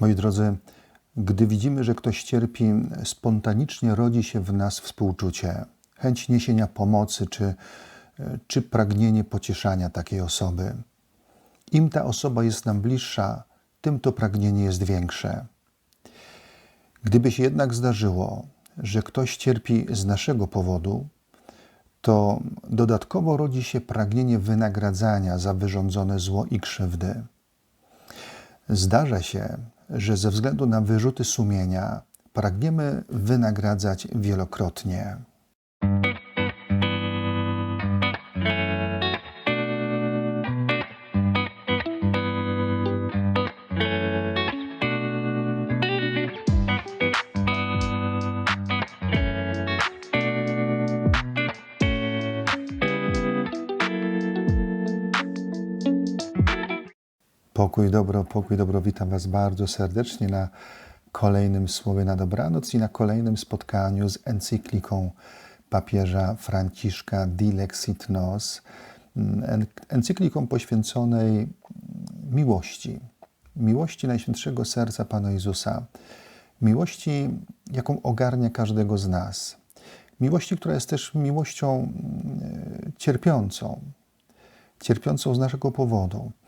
Moi drodzy, gdy widzimy, że ktoś cierpi, spontanicznie rodzi się w nas współczucie, chęć niesienia pomocy czy, czy pragnienie pocieszania takiej osoby. Im ta osoba jest nam bliższa, tym to pragnienie jest większe. Gdyby się jednak zdarzyło, że ktoś cierpi z naszego powodu, to dodatkowo rodzi się pragnienie wynagradzania za wyrządzone zło i krzywdy. Zdarza się, że ze względu na wyrzuty sumienia pragniemy wynagradzać wielokrotnie. Pokój dobro, pokój dobro. Witam Was bardzo serdecznie na kolejnym słowie na dobranoc i na kolejnym spotkaniu z encykliką papieża Franciszka Dilexit Nos, encykliką poświęconej miłości, miłości Najświętszego Serca Pana Jezusa, miłości, jaką ogarnia każdego z nas, miłości, która jest też miłością cierpiącą, cierpiącą z naszego powodu E,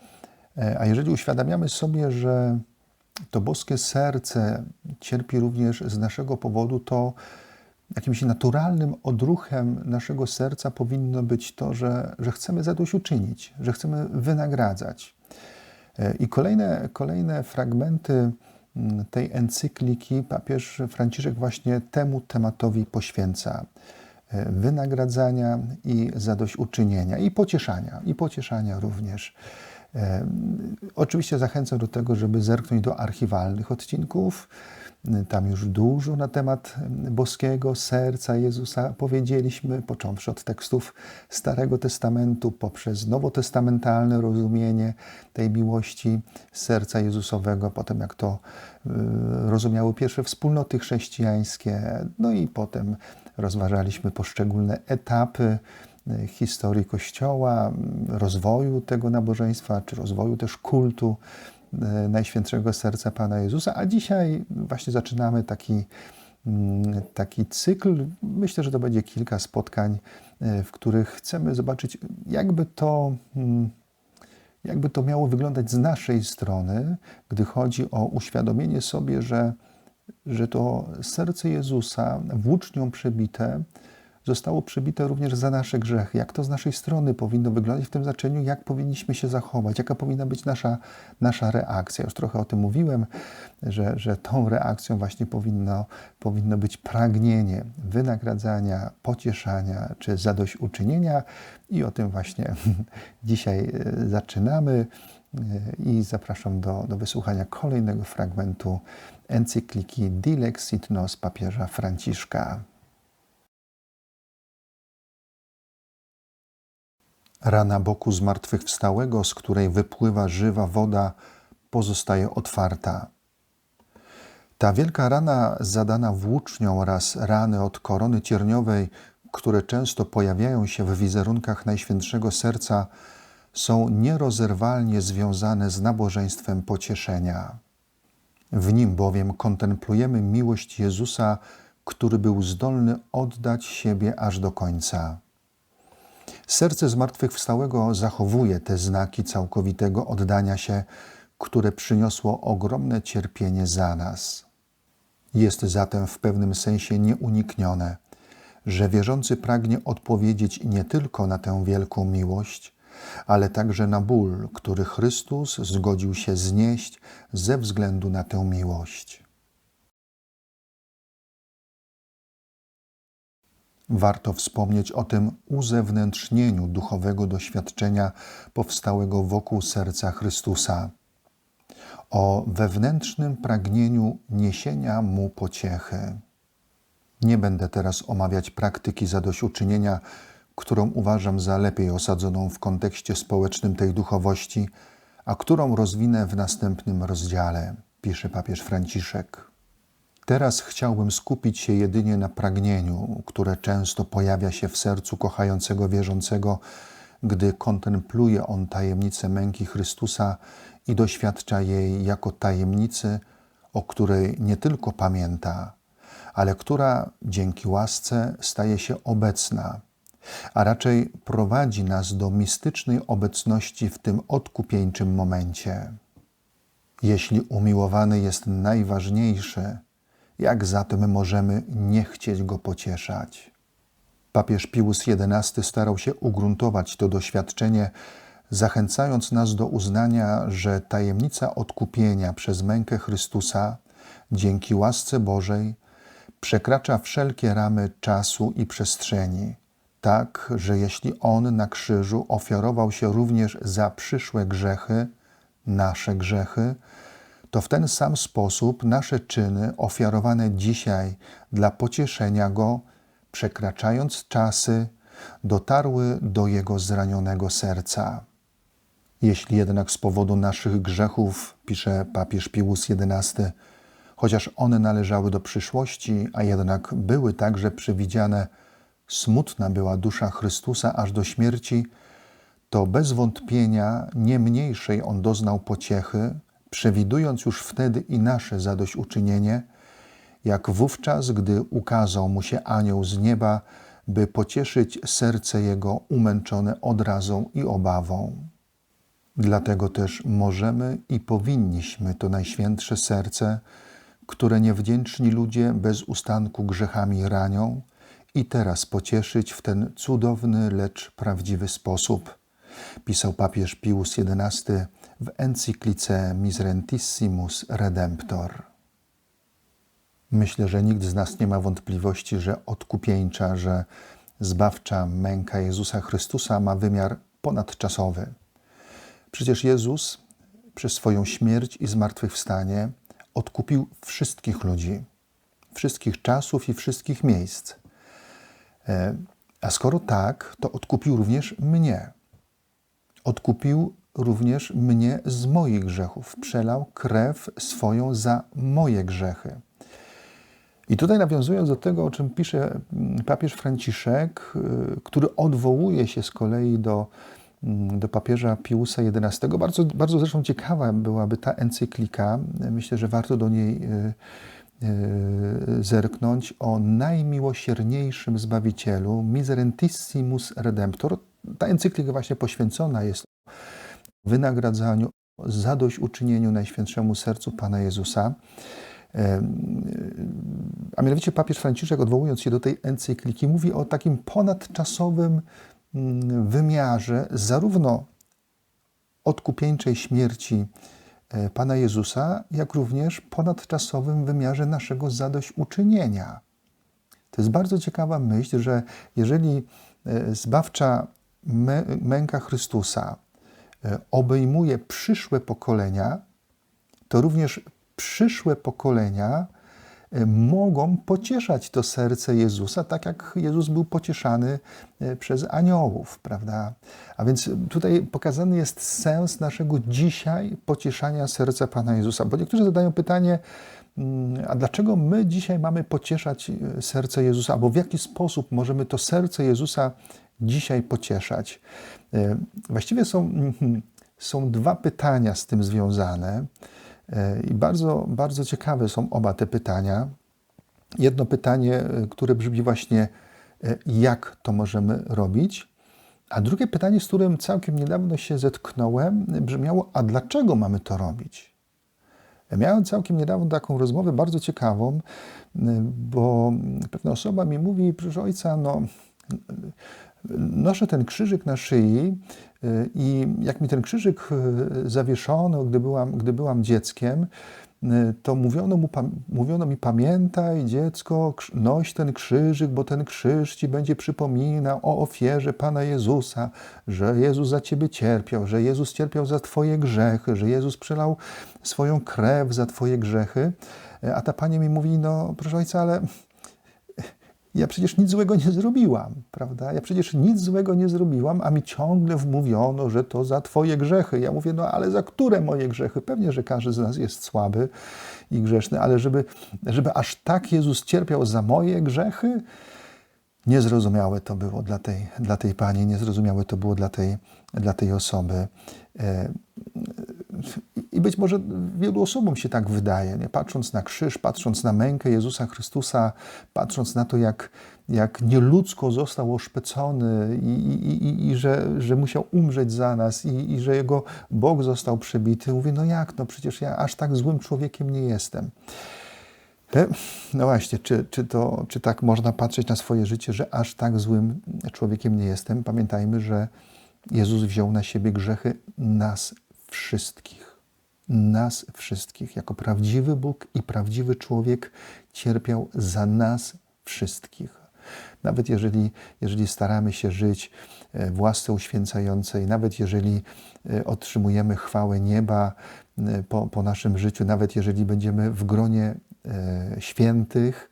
a jeżeli uświadamiamy sobie, że to boskie serce cierpi również z naszego powodu, to jakimś naturalnym odruchem naszego serca powinno być to, że, że chcemy zadośćuczynić, że chcemy wynagradzać. E, I kolejne, kolejne fragmenty mm, tej encykliki papież Franciszek właśnie temu tematowi poświęca. E, wynagradzania i zadośćuczynienia, i pocieszania, i pocieszania również. Oczywiście zachęcam do tego, żeby zerknąć do archiwalnych odcinków. Tam już dużo na temat boskiego serca Jezusa powiedzieliśmy, począwszy od tekstów Starego Testamentu, poprzez nowotestamentalne rozumienie tej miłości serca Jezusowego, potem jak to y, rozumiały pierwsze wspólnoty chrześcijańskie, no i potem rozważaliśmy poszczególne etapy historii Kościoła, rozwoju tego nabożeństwa, czy rozwoju też kultu e, Najświętszego Serca Pana Jezusa. A dzisiaj właśnie zaczynamy taki, mm, taki cykl. Myślę, że to będzie kilka spotkań, e, w których chcemy zobaczyć, jakby to mm, jakby to miało wyglądać z naszej strony, gdy chodzi o uświadomienie sobie, że, że to serce Jezusa, włócznią przebite, zostało przybite również za nasze grzechy. Jak to z naszej strony powinno wyglądać w tym znaczeniu, jak powinniśmy się zachować, jaka powinna być nasza, nasza reakcja. Już trochę o tym mówiłem, że, że tą reakcją właśnie powinno, powinno być pragnienie wynagradzania, pocieszania czy zadośćuczynienia i o tym właśnie dzisiaj e, zaczynamy e, i zapraszam do, do wysłuchania kolejnego fragmentu encykliki Dilexit Nos papieża Franciszka. Rana boku zmartwychwstałego, z której wypływa żywa woda, pozostaje otwarta. Ta wielka rana zadana włócznią oraz rany od korony cierniowej, które często pojawiają się w wizerunkach Najświętszego Serca, są nierozerwalnie związane z nabożeństwem pocieszenia. W nim bowiem kontemplujemy miłość Jezusa, który był zdolny oddać siebie aż do końca. Serce zmartwychwstałego zachowuje te znaki całkowitego oddania się, które przyniosło ogromne cierpienie za nas. Jest zatem w pewnym sensie nieuniknione, że wierzący pragnie odpowiedzieć nie tylko na tę wielką miłość, ale także na ból, który Chrystus zgodził się znieść ze względu na tę miłość. Warto wspomnieć o tym uzewnętrznieniu duchowego doświadczenia powstałego wokół serca Chrystusa, o wewnętrznym pragnieniu niesienia mu pociechy. Nie będę teraz omawiać praktyki zadośćuczynienia, którą uważam za lepiej osadzoną w kontekście społecznym tej duchowości, a którą rozwinę w następnym rozdziale, pisze papież Franciszek. Teraz chciałbym skupić się jedynie na pragnieniu, które często pojawia się w sercu kochającego wierzącego, gdy kontempluje on tajemnicę męki Chrystusa i doświadcza jej jako tajemnicy, o której nie tylko pamięta, ale która dzięki łasce staje się obecna, a raczej prowadzi nas do mistycznej obecności w tym odkupieńczym momencie. Jeśli umiłowany jest najważniejszy, jak zatem możemy nie chcieć go pocieszać? Papież Pius XI starał się ugruntować to doświadczenie, zachęcając nas do uznania, że tajemnica odkupienia przez mękę Chrystusa dzięki łasce Bożej przekracza wszelkie ramy czasu i przestrzeni, tak że jeśli On na krzyżu ofiarował się również za przyszłe grzechy, nasze grzechy, to w ten sam sposób nasze czyny ofiarowane dzisiaj dla pocieszenia Go, przekraczając czasy, dotarły do Jego zranionego serca. Jeśli jednak z powodu naszych grzechów, pisze papież Pius XI, chociaż one należały do przyszłości, a jednak były także przewidziane, smutna była dusza Chrystusa aż do śmierci, to bez wątpienia nie mniejszej on doznał pociechy, przewidując już wtedy i nasze zadośćuczynienie, jak wówczas, gdy ukazał mu się anioł z nieba, by pocieszyć serce jego umęczone odrazą i obawą. Dlatego też możemy i powinniśmy to najświętsze serce, które niewdzięczni ludzie bez ustanku grzechami ranią, i teraz pocieszyć w ten cudowny, lecz prawdziwy sposób. Pisał papież Pius XI w encyklice Miserentissimus Redemptor. Myślę, że nikt z nas nie ma wątpliwości, że odkupieńcza, że zbawcza męka Jezusa Chrystusa ma wymiar ponadczasowy. Przecież Jezus przez swoją śmierć i zmartwychwstanie odkupił wszystkich ludzi, wszystkich czasów i wszystkich miejsc. E, a skoro tak, to odkupił również mnie. Odkupił również mnie z moich grzechów. Przelał krew swoją za moje grzechy. I tutaj nawiązując do tego, o czym pisze mm, papież Franciszek, y, który odwołuje się z kolei do, mm, do papieża Piusa XI, bardzo, bardzo zresztą ciekawa byłaby ta encyklika. Myślę, że warto do niej y, y, zerknąć o najmiłosierniejszym Zbawicielu, Miserentissimus Redemptor. Ta encyklika właśnie poświęcona jest wynagradzaniu, zadośćuczynieniu Najświętszemu Sercu Pana Jezusa. A mianowicie papież Franciszek, odwołując się do tej encykliki, mówi o takim ponadczasowym mm, wymiarze zarówno odkupieńczej śmierci e, Pana Jezusa, jak również ponadczasowym wymiarze naszego zadośćuczynienia. To jest bardzo ciekawa myśl, że jeżeli e, zbawcza męka Chrystusa obejmuje przyszłe pokolenia, to również przyszłe pokolenia e, mogą pocieszać to serce Jezusa, tak jak Jezus był pocieszany e, przez aniołów, prawda? A więc tutaj pokazany jest sens naszego dzisiaj pocieszania serca Pana Jezusa. Bo niektórzy zadają pytanie, mm, a dlaczego my dzisiaj mamy pocieszać e, serce Jezusa, albo w jaki sposób możemy to serce Jezusa dzisiaj pocieszać? Właściwie są, mhm, są dwa pytania z tym związane. E, I bardzo, bardzo ciekawe są oba te pytania. Jedno pytanie, e, które brzmi właśnie, e, jak to możemy robić, a drugie pytanie, z którym całkiem niedawno się zetknąłem, brzmiało, a dlaczego mamy to robić? Miałem całkiem niedawno taką rozmowę bardzo ciekawą, bo pewna osoba mi mówi, proszę ojca, no, noszę ten krzyżyk na szyi y, i jak mi ten krzyżyk y, zawieszono, gdy byłam, gdy byłam dzieckiem, y, to mówiono, mu, mówiono mi, pamiętaj dziecko, noś ten krzyżyk, bo ten krzyż ci będzie przypominał o ofierze Pana Jezusa, że Jezus za ciebie cierpiał, że Jezus cierpiał za twoje grzechy, że Jezus przelał swoją krew za twoje grzechy. A ta pani mi mówi, no proszę ojca, ale ja przecież nic złego nie zrobiłam, prawda? Ja przecież nic złego nie zrobiłam, a mi ciągle wmówiono, że to za Twoje grzechy. Ja mówię, no ale za które moje grzechy? Pewnie, że każdy z nas jest słaby i grzeszny, ale żeby, żeby aż tak Jezus cierpiał za moje grzechy, niezrozumiałe to było dla tej, dla tej pani, niezrozumiałe to było dla tej, dla tej osoby. I być może wielu osobom się tak wydaje, nie? patrząc na krzyż, patrząc na mękę Jezusa Chrystusa, patrząc na to, jak, jak nieludzko został oszpecony i, i, i, i że, że musiał umrzeć za nas i, i że jego Bóg został przebity. Mówię, no jak, no przecież ja aż tak złym człowiekiem nie jestem. E, no właśnie, czy, czy, to, czy tak można patrzeć na swoje życie, że aż tak złym człowiekiem nie jestem? Pamiętajmy, że Jezus wziął na siebie grzechy nas wszystkich. Nas wszystkich. Jako prawdziwy Bóg i prawdziwy człowiek cierpiał za nas wszystkich. Nawet jeżeli, jeżeli staramy się żyć e, w łasce uświęcającej, nawet jeżeli e, otrzymujemy chwałę nieba po, po naszym życiu, nawet jeżeli będziemy w gronie świętych,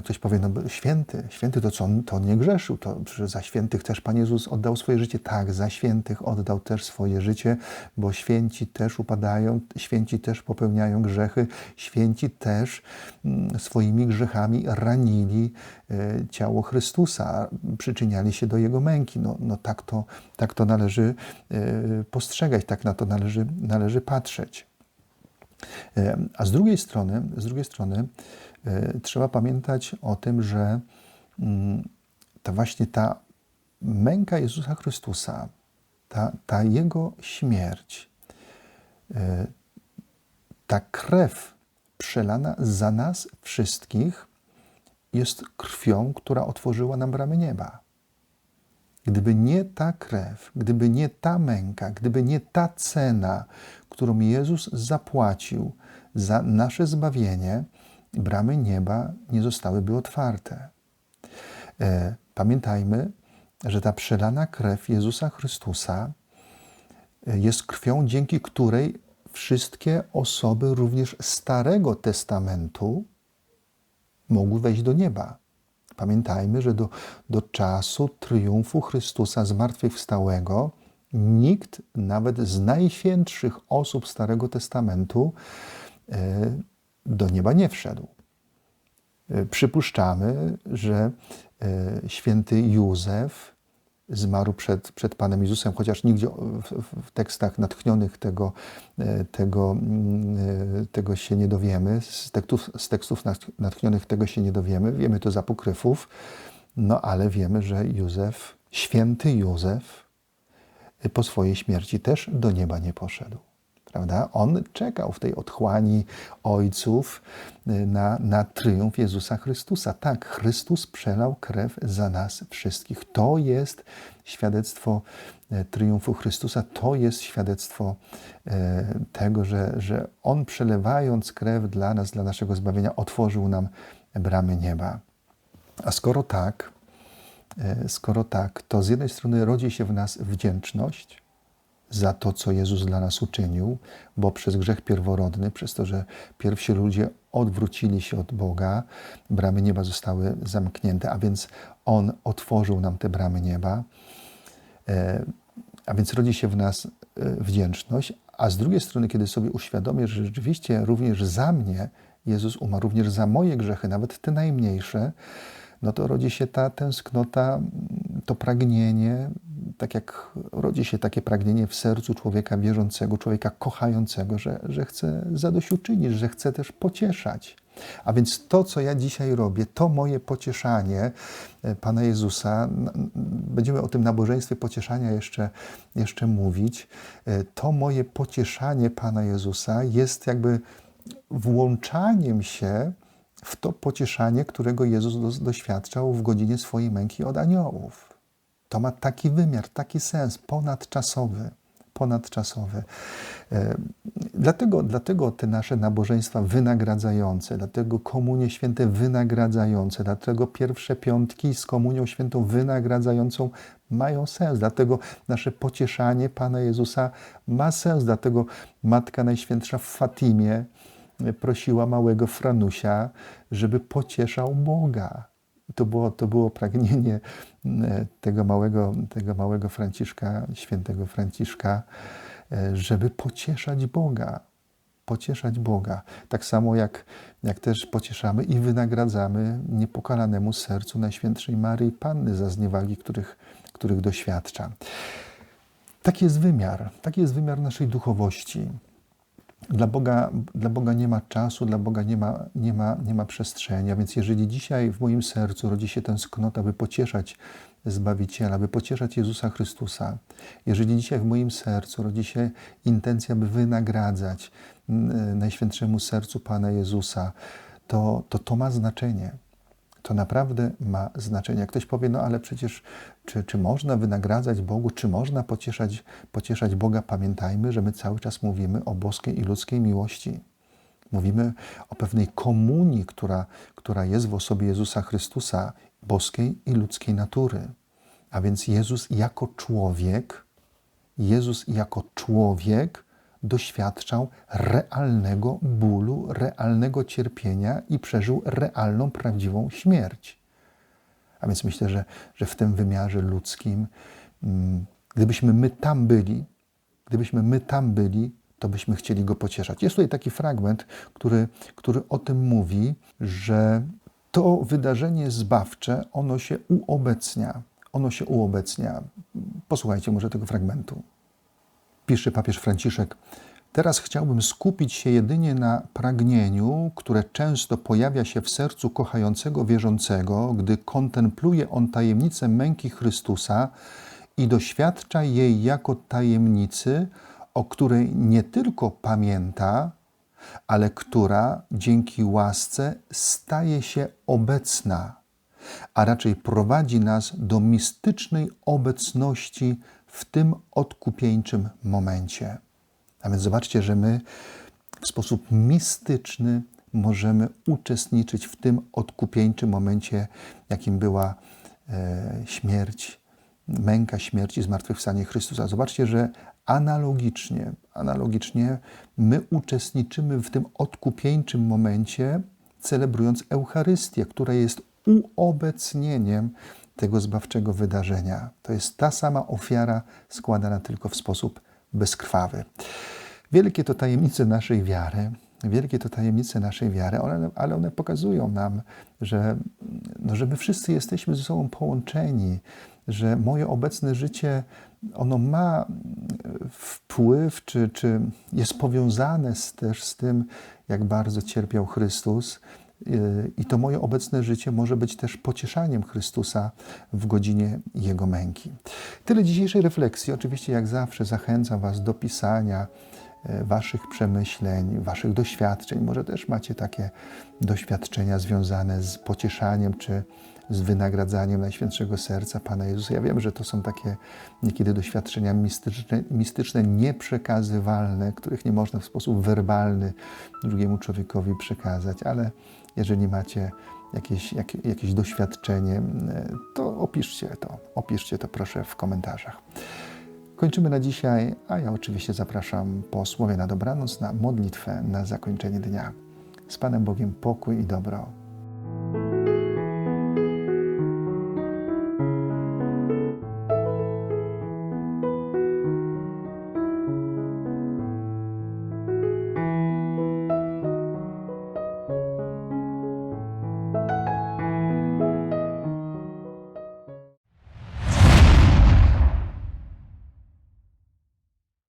ktoś powie, no święty, święty to co, to nie grzeszył, to za świętych też Pan Jezus oddał swoje życie. Tak, za świętych oddał też swoje życie, bo święci też upadają, święci też popełniają grzechy, święci też mm, swoimi grzechami ranili e, ciało Chrystusa, przyczyniali się do Jego męki. No, no tak, to, tak to należy e, postrzegać, tak na to należy, należy patrzeć. E, a z drugiej strony, z drugiej strony trzeba pamiętać o tym, że mm, ta właśnie ta męka Jezusa Chrystusa, ta, ta Jego śmierć, e, ta krew przelana za nas wszystkich jest krwią, która otworzyła nam bramy nieba. Gdyby nie ta krew, gdyby nie ta męka, gdyby nie ta cena, którą Jezus zapłacił za nasze zbawienie, bramy nieba nie zostałyby otwarte. E, pamiętajmy, że ta przelana krew Jezusa Chrystusa e, jest krwią, dzięki której wszystkie osoby, również Starego Testamentu, mogły wejść do nieba. Pamiętajmy, że do, do czasu triumfu Chrystusa zmartwychwstałego nikt, nawet z najświętszych osób Starego Testamentu, e, do nieba nie wszedł. E, przypuszczamy, że e, święty Józef zmarł przed, przed Panem Jezusem, chociaż nigdzie w, w, tekstach natchnionych tego, tego, mm, tego się nie dowiemy, z tekstów, z tekstów natchnionych tego się nie dowiemy, wiemy to z apokryfów, no ale wiemy, że Józef, święty Józef, po swojej śmierci też do nieba nie poszedł. Prawda? On czekał w tej otchłani ojców y, na, na triumf Jezusa Chrystusa. Tak, Chrystus przelał krew za nas wszystkich. To jest świadectwo y, triumfu Chrystusa, to jest świadectwo y, tego, że, że On przelewając krew dla nas, dla naszego zbawienia, otworzył nam bramy nieba. A skoro tak, E, skoro tak, to z jednej strony rodzi się w nas wdzięczność za to, co Jezus dla nas uczynił, bo przez grzech pierworodny, przez to, że pierwsi ludzie odwrócili się od Boga, bramy nieba zostały zamknięte, a więc On otworzył nam te bramy nieba. E, a więc rodzi się w nas e, wdzięczność, a z drugiej strony, kiedy sobie uświadomię, że rzeczywiście również za mnie Jezus umarł, również za moje grzechy, nawet te najmniejsze, no to rodzi się ta tęsknota, to pragnienie, tak jak rodzi się takie pragnienie w sercu człowieka wierzącego, człowieka kochającego, że, że chce zadośćuczynić, że chce też pocieszać. A więc to, co ja dzisiaj robię, to moje pocieszanie e, Pana Jezusa, będziemy o tym nabożeństwie pocieszania jeszcze, jeszcze mówić, e, to moje pocieszanie Pana Jezusa jest jakby włączaniem się w to pocieszanie, którego Jezus doświadczał w godzinie swojej męki od aniołów. To ma taki wymiar, taki sens ponadczasowy. Ponadczasowy. E, dlatego, dlatego te nasze nabożeństwa wynagradzające, dlatego komunie święte wynagradzające, dlatego pierwsze piątki z komunią świętą wynagradzającą mają sens. Dlatego nasze pocieszanie Pana Jezusa ma sens. Dlatego Matka Najświętsza w Fatimie prosiła małego Franusia, żeby pocieszał Boga. To było, to było pragnienie e, tego małego, tego małego Franciszka, świętego Franciszka, e, żeby pocieszać Boga. Pocieszać Boga. Tak samo jak, jak też pocieszamy i wynagradzamy niepokalanemu sercu Najświętszej Maryi Panny za zniewagi, których, których doświadcza. Taki jest wymiar, taki jest wymiar naszej duchowości. Dla Boga, dla Boga nie ma czasu, dla Boga nie ma, nie, ma, nie ma przestrzeni. A więc jeżeli dzisiaj w moim sercu rodzi się tęsknota, by pocieszać Zbawiciela, by pocieszać Jezusa Chrystusa, jeżeli dzisiaj w moim sercu rodzi się intencja, by wynagradzać Najświętszemu Sercu Pana Jezusa, to to, to ma znaczenie to naprawdę ma znaczenie. Ktoś powie, no ale przecież czy, czy można wynagradzać Bogu, czy można pocieszać, pocieszać Boga? Pamiętajmy, że my cały czas mówimy o boskiej i ludzkiej miłości. Mówimy o pewnej komunii, która, która jest w osobie Jezusa Chrystusa, boskiej i ludzkiej natury. A więc Jezus jako człowiek, Jezus jako człowiek doświadczał realnego bólu, realnego cierpienia i przeżył realną, prawdziwą śmierć. A więc myślę, że, że w tym wymiarze ludzkim, mm, gdybyśmy my tam byli, gdybyśmy my tam byli, to byśmy chcieli go pocieszać. Jest tutaj taki fragment, który, który o tym mówi, że to wydarzenie zbawcze, ono się uobecnia. Ono się uobecnia. Posłuchajcie może tego fragmentu pisze papież Franciszek, teraz chciałbym skupić się jedynie na pragnieniu, które często pojawia się w sercu kochającego wierzącego, gdy kontempluje on tajemnicę męki Chrystusa i doświadcza jej jako tajemnicy, o której nie tylko pamięta, ale która dzięki łasce staje się obecna, a raczej prowadzi nas do mistycznej obecności w tym odkupieńczym momencie. A więc zobaczcie, że my w sposób mistyczny możemy uczestniczyć w tym odkupieńczym momencie, jakim była e, śmierć, męka śmierci i zmartwychwstanie Chrystusa. Zobaczcie, że analogicznie, analogicznie my uczestniczymy w tym odkupieńczym momencie, celebrując Eucharystię, która jest uobecnieniem tego zbawczego wydarzenia. To jest ta sama ofiara składana tylko w sposób bezkrwawy. Wielkie to tajemnice naszej wiary, wielkie to tajemnice naszej wiary, ale, ale one pokazują nam, że, no, że my wszyscy jesteśmy ze sobą połączeni, że moje obecne życie ono ma wpływ, czy, czy jest powiązane z, też z tym, jak bardzo cierpiał Chrystus I to moje obecne życie może być też pocieszaniem Chrystusa w godzinie Jego męki. Tyle dzisiejszej refleksji. Oczywiście, jak zawsze, zachęcam Was do pisania y, Waszych przemyśleń, Waszych doświadczeń. Może też macie takie doświadczenia związane z pocieszaniem czy z wynagradzaniem Najświętszego Serca Pana Jezusa. Ja wiem, że to są takie niekiedy doświadczenia mistyczne, mistyczne nieprzekazywalne, których nie można w sposób werbalny drugiemu człowiekowi przekazać, ale jeżeli macie jakieś, jak, jakieś doświadczenie, to opiszcie to. Opiszcie to proszę w komentarzach. Kończymy na dzisiaj, a ja oczywiście zapraszam po słowie na dobranoc na modlitwę na zakończenie dnia. Z Panem Bogiem pokój i dobro